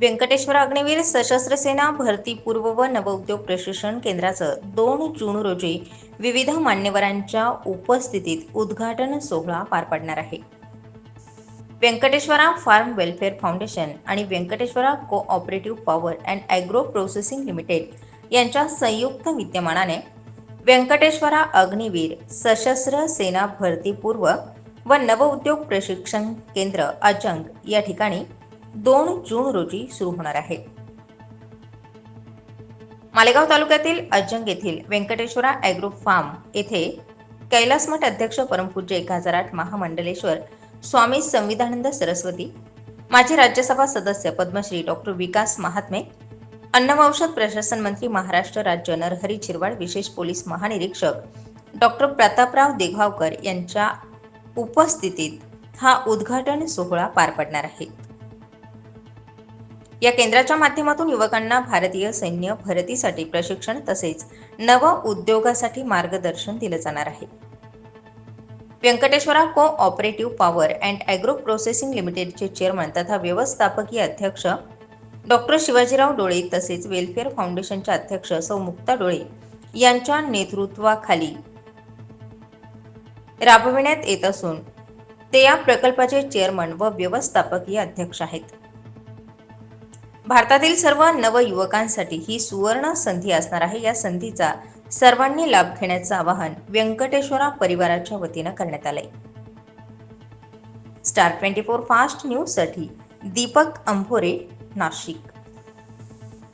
व्यंकटेश्वर अग्निवीर सशस्त्र सेना भरती पूर्व व नवउद्योग प्रशिक्षण केंद्राचं दोन जून रोजी विविध मान्यवरांच्या उपस्थितीत उद्घाटन सोहळा पार पडणार आहे. व्यंकटेश्वरा फार्म वेलफेअर फाउंडेशन आणि Venkateshwara cooperative power and agro processing limited यांच्या संयुक्त विद्यमानाने व्यंकटेश्वरा अग्निवीर सशस्त्र सेना भरतीपूर्व व नवउद्योग प्रशिक्षण केंद्र अजंग या ठिकाणी दोन जून रोजी सुरू होणार आहे. मालेगाव तालुक्यातील अजंग येथील व्यंकटेश्वरा ॲग्रो फार्म येथे कैलासमठ अध्यक्ष परमपूज्य एक हजार आठ महामंडलेश्वर स्वामी संविधानंद सरस्वती माजी राज्यसभा सदस्य पद्मश्री डॉक्टर विकास महात्मे अन्न व औषध प्रशासन मंत्री महाराष्ट्र राज्य नरहरी चिरवाड विशेष पोलीस महानिरीक्षक डॉक्टर प्रतापराव देगावकर यांच्या उपस्थितीत हा उद्घाटन सोहळा पार पडणार आहे. या केंद्राच्या माध्यमातून युवकांना भारतीय सैन्य भरतीसाठी प्रशिक्षण तसेच नव उद्योगासाठी मार्गदर्शन दिलं जाणार आहे. Venkateshwara cooperative power and agro processing लिमिटेडचे चेअरमन तथा व्यवस्थापकीय अध्यक्ष डॉक्टर शिवाजीराव डोळे तसेच वेलफेअर फाउंडेशनचे अध्यक्ष सौ मुक्ता डोळे यांच्या नेतृत्वाखाली राबविण्यात येत असून ते या प्रकल्पाचे चेअरमन व व्यवस्थापकीय अध्यक्ष आहेत. भारतातील सर्व नवयुवकांसाठी ही सुवर्ण संधी असणार आहे. या संधीचा सर्वांनी लाभ घेण्याचं आवाहन व्यंकटेश्वरा परिवाराच्या वतीनं करण्यात आलंय. स्टार ट्वेंटी फोर फास्ट न्यूजसाठी दीपक अंभोरे नाशिक.